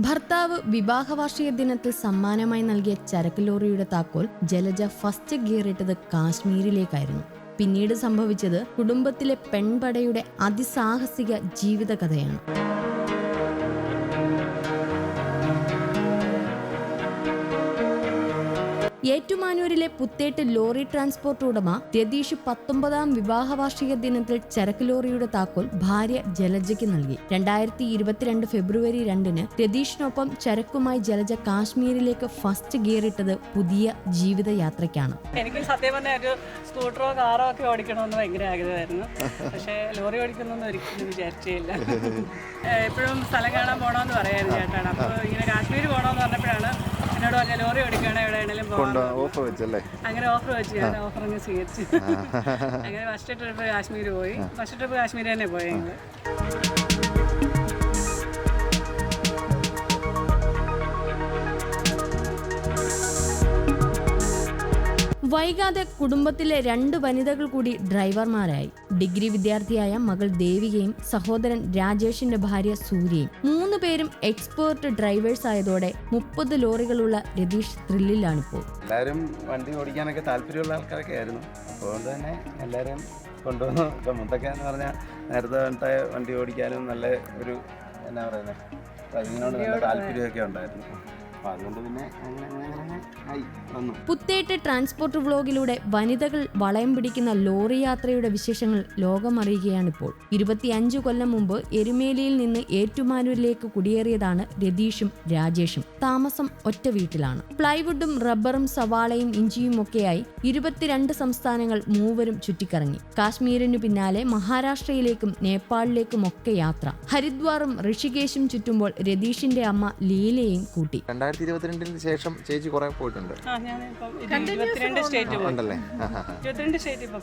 ഭർത്താവ് വിവാഹവാർഷിക ദിനത്തിൽ സമ്മാനമായി നൽകിയ ചരക്ക് ലോറിയുടെ താക്കോൽ ജലജ ഫസ്റ്റ് ഗിയറിട്ടത് കാശ്മീരിലേക്കായിരുന്നു. പിന്നീട് സംഭവിച്ചത് കുടുംബത്തിലെ പെൺപടയുടെ അതിസാഹസിക ജീവിതകഥയാണ്. ഏറ്റുമാനൂരിലെ പുത്തേട്ട് ലോറി ട്രാൻസ്പോർട്ട് ഉടമ രതീഷ് പത്തൊമ്പതാം വിവാഹ വാർഷിക ദിനത്തിൽ ചരക്ക് ലോറിയുടെ താക്കോൽ ഭാര്യ ജലജയ്ക്ക് നൽകി. രണ്ടായിരത്തി ഇരുപത്തിരണ്ട് ഫെബ്രുവരി രണ്ടിന് രതീഷിനൊപ്പം ചരക്കുമായി ജലജ കാശ്മീരിലേക്ക് ഫസ്റ്റ് ഗിയറിട്ടത് പുതിയ ജീവിതയാത്രയ്ക്കാണ്. എനിക്ക് സത്യം പറഞ്ഞ ഒരു സ്കൂട്ടറോ കാറോ ഒക്കെ ഓടിക്കണമെന്ന് ഭയങ്കര ആഗ്രഹമായിരുന്നു. പക്ഷേ ലോറി ഓടിക്കുന്നൊന്നും ഒരിക്കലും വിചാരിച്ചില്ല എപ്പോഴും സ്ഥലം കാണാൻ പോകണമെന്ന് പറയായിരുന്നു ചേട്ടാണ് അപ്പോൾ ഇങ്ങനെ കാശ്മീർ പോകണമെന്ന് പറഞ്ഞപ്പോഴാണ് എന്നോട് പറഞ്ഞ ലോറി ഓടിക്കുകയാണെങ്കിൽ എവിടെയാണെങ്കിലും ഓഫർ വെച്ചല്ലേ? അങ്ങനെ ഓഫർ വെച്ച് ഞാൻ ഓഫർ അങ്ങ് സ്വീകരിച്ചു. അങ്ങനെ ഫസ്റ്റ് ട്രിപ്പ് കാശ്മീർ പോയി. ഫസ്റ്റ് ട്രിപ്പ് കാശ്മീർ തന്നെ പോയി വൈകാതെ കുടുംബത്തിലെ രണ്ട് വനിതകൾ കൂടി ഡ്രൈവർമാരായി. ഡിഗ്രി വിദ്യാർത്ഥിയായ മകൾ ദേവികയും സഹോദരൻ രാജേഷിന്റെ ഭാര്യ സൂര്യയും. മൂന്ന് പേരും എക്സ്പേർട്ട് ഡ്രൈവേഴ്സ് ആയതോടെ മുപ്പത് ലോറികളുള്ള രതീഷ് ത്രില്ലിലാണിപ്പോൾ. എല്ലാവരും വണ്ടി ഓടിക്കാനൊക്കെ താല്പര്യമുള്ള ആൾക്കാരൊക്കെ ആയിരുന്നു. അതുകൊണ്ട് തന്നെ എല്ലാവരും കൊണ്ടുവന്നു. ഇപ്പം മുത്തൊക്കെ എന്ന് പറഞ്ഞാൽ നേരത്തെ വന്നിട്ട് വണ്ടി ഓടിക്കാനും നല്ല ഒരു എന്നാ പറയുന്നത് അതിനോട് നല്ല താല്പര്യമൊക്കെ ഉണ്ടായിരുന്നു. അപ്പം അതുകൊണ്ട് പിന്നെ അങ്ങനെ അങ്ങനെ അങ്ങനെ ആയി വന്നു. പുത്തേട്ട് ട്രാൻസ്പോർട്ട് വ്ളോഗിലൂടെ വനിതകൾ വളയം പിടിക്കുന്ന ലോറി യാത്രയുടെ വിശേഷങ്ങൾ ലോകമറിയുകയാണിപ്പോൾ. ഇരുപത്തിയഞ്ചു കൊല്ലം മുമ്പ് എരുമേലിയിൽ നിന്ന് ഏറ്റുമാനൂരിലേക്ക് കുടിയേറിയതാണ് രതീഷും രാജേഷും. താമസം ഒറ്റ വീട്ടിലാണ്. പ്ലൈവുഡും റബ്ബറും സവാളയും ഇഞ്ചിയും ഒക്കെയായി ഇരുപത്തിരണ്ട് സംസ്ഥാനങ്ങൾ മൂവരും ചുറ്റിക്കറങ്ങി. കാശ്മീരിനു പിന്നാലെ മഹാരാഷ്ട്രയിലേക്കും നേപ്പാളിലേക്കും ഒക്കെ യാത്ര. ഹരിദ്വാറും ഋഷികേശും ചുറ്റുമ്പോൾ രതീഷിന്റെ അമ്മ ലീലയും കൂട്ടി. രണ്ടായിരത്തി ഇരുപത്തിരണ്ടിന് ശേഷം ചേച്ചി കുറെ പോയിട്ടുണ്ട്. ആ ഞാൻ ഇപ്പം ഇത് സ്റ്റേറ്റ് ഉണ്ടല്ലേ?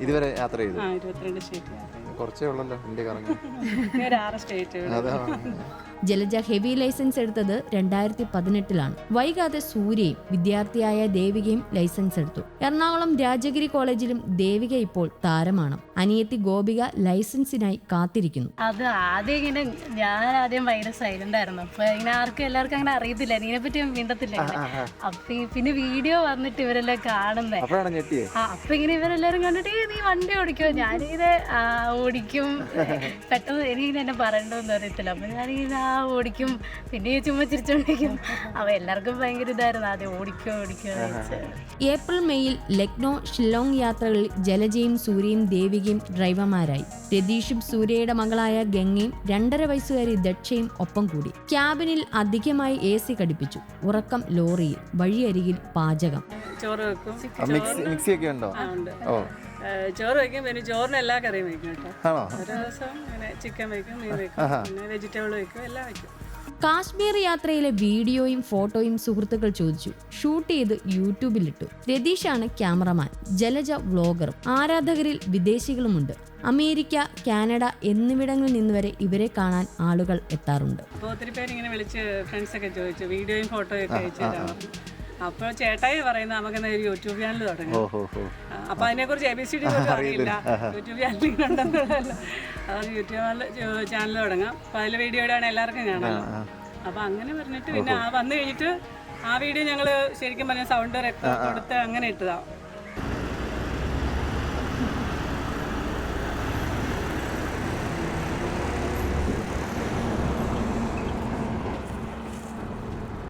ഇതുവരെ യാത്ര ചെയ്തു. ആ ഇരുപത്തിരണ്ട് സ്റ്റേറ്റ് കുറച്ചേ ഉള്ളല്ലോ ഇന്ത്യ കറങ്ങി. ഞാൻ ജലജ ഹെവി ലൈസൻസ് എടുത്തത് രണ്ടായിരത്തി പതിനെട്ടിലാണ് വൈകാതെ സൂര്യയും വിദ്യാർത്ഥിയായ ദേവികയും ലൈസൻസ് എടുത്തു. എറണാകുളം രാജഗിരി കോളേജിലും ദേവിക ഇപ്പോൾ താരമാണ്. അനിയത്തി ഗോപിക ലൈസൻസിനായി കാത്തിരിക്കുന്നു. അത് ആദ്യം ഇങ്ങനെ ഞാൻ ആദ്യം ഭയങ്കര സൈലന്റ് ആയിരുന്നു. അപ്പൊ ഇങ്ങനെ ആർക്കും എല്ലാവർക്കും അങ്ങനെ അറിയത്തില്ല. ഇതിനെ പറ്റി മിണ്ടത്തില്ല. അപ്പൊ പിന്നെ വീഡിയോ വന്നിട്ട് ഇവരെല്ലാം കാണുന്നേ. അപ്പൊ ഇങ്ങനെ ഇവരെല്ലാരും കണ്ടിട്ട് നീ വണ്ടി ഓടിക്കോ? ഞാനിങ്ങനെ ആ, ഓടിക്കും. പെട്ടെന്ന് എനിക്ക് എന്നെ പറയണ്ടോന്ന് അറിയത്തില്ല. അപ്പൊ ഞാനിങ്ങനെ ഓടിക്കും. പിന്നെ ഈ ചുമ്മാ ചിരിച്ചോണ്ടിരിക്കും. അപ്പൊ എല്ലാവർക്കും ഭയങ്കര ഇതായിരുന്നു. ആദ്യം ഓടിക്കോ ഓടിക്കോ ഏപ്രിൽ മെയ്യിൽ ലക്നോ ഷില്ലോങ് യാത്രകളിൽ ജലജയും സൂര്യയും ദേവികയും ഡ്രൈവർമാരായി. രതീഷും സൂര്യയുടെ മകളായ ഗംഗയും രണ്ടര വയസ്സുകാരി ദക്ഷയും ഒപ്പം കൂടി. ക്യാബിനിൽ അധികമായി എ സി ഘടിപ്പിച്ചു. ഉറക്കം ലോറിയിൽ വഴിയരികിൽ പാചകം. ചോറ് വെക്കും. മിക്സി മിക്സി ഒക്കെ ഉണ്ടോ? ഉണ്ട്. ഓ. ചോറ് വെക്കും പിന്നെ ചോറിന് എല്ലാ കറിയും വെക്കും കേട്ടോ. ആണോ? ഓരോ ദിവസം ഇങ്ങനെ ചിക്കൻ വെക്കും മീൻ വെക്കും പിന്നെ വെജിറ്റബിൾ വെക്കും എല്ലാം വെക്കും. കാശ്മീർ യാത്രയിലെ വീഡിയോയും ഫോട്ടോയും സുഹൃത്തുക്കൾ ചോദിച്ചു. ഷൂട്ട് ചെയ്ത് യൂട്യൂബിലിട്ടു. രതീഷാണ് ക്യാമറമാൻ. ജലജ വ്ളോഗറും. ആരാധകരിൽ വിദേശികളുമുണ്ട്. അമേരിക്ക കാനഡ എന്നിവിടങ്ങളിൽ നിന്ന് വരെ ഇവരെ കാണാൻ ആളുകൾ എത്താറുണ്ട്. ഒത്തിരി പേര് ഇങ്ങനെ വിളിച്ച് ഫ്രണ്ട്സൊക്കെ ചോദിച്ചു. വീഡിയോയും ഫോട്ടോയും ഒക്കെ അയച്ചു അപ്പോൾ ചേട്ടായി പറയുന്നത് നമുക്ക് ഒരു യൂട്യൂബ് ചാനൽ തുടങ്ങി. അപ്പൊ അതിനെക്കുറിച്ച് എ ബി സി ഡി പോലും അറിയില്ല. യൂട്യൂബ് ചാനൽ ഉണ്ടെന്നുള്ളതല്ല. അത് യൂട്യൂബ് ചാനൽ തുടങ്ങാം. അപ്പൊ അതിൽ വീഡിയോ ഇടാണ് എല്ലാവർക്കും കാണാം. അപ്പൊ അങ്ങനെ പറഞ്ഞിട്ട് പിന്നെ ആ വന്നു കഴിഞ്ഞിട്ട് ആ വീഡിയോ ഞങ്ങൾ ശരിക്കും പറഞ്ഞ സൗണ്ട് റെക്കോർഡ് കൊടുത്ത് അങ്ങനെ ഇട്ടതാ.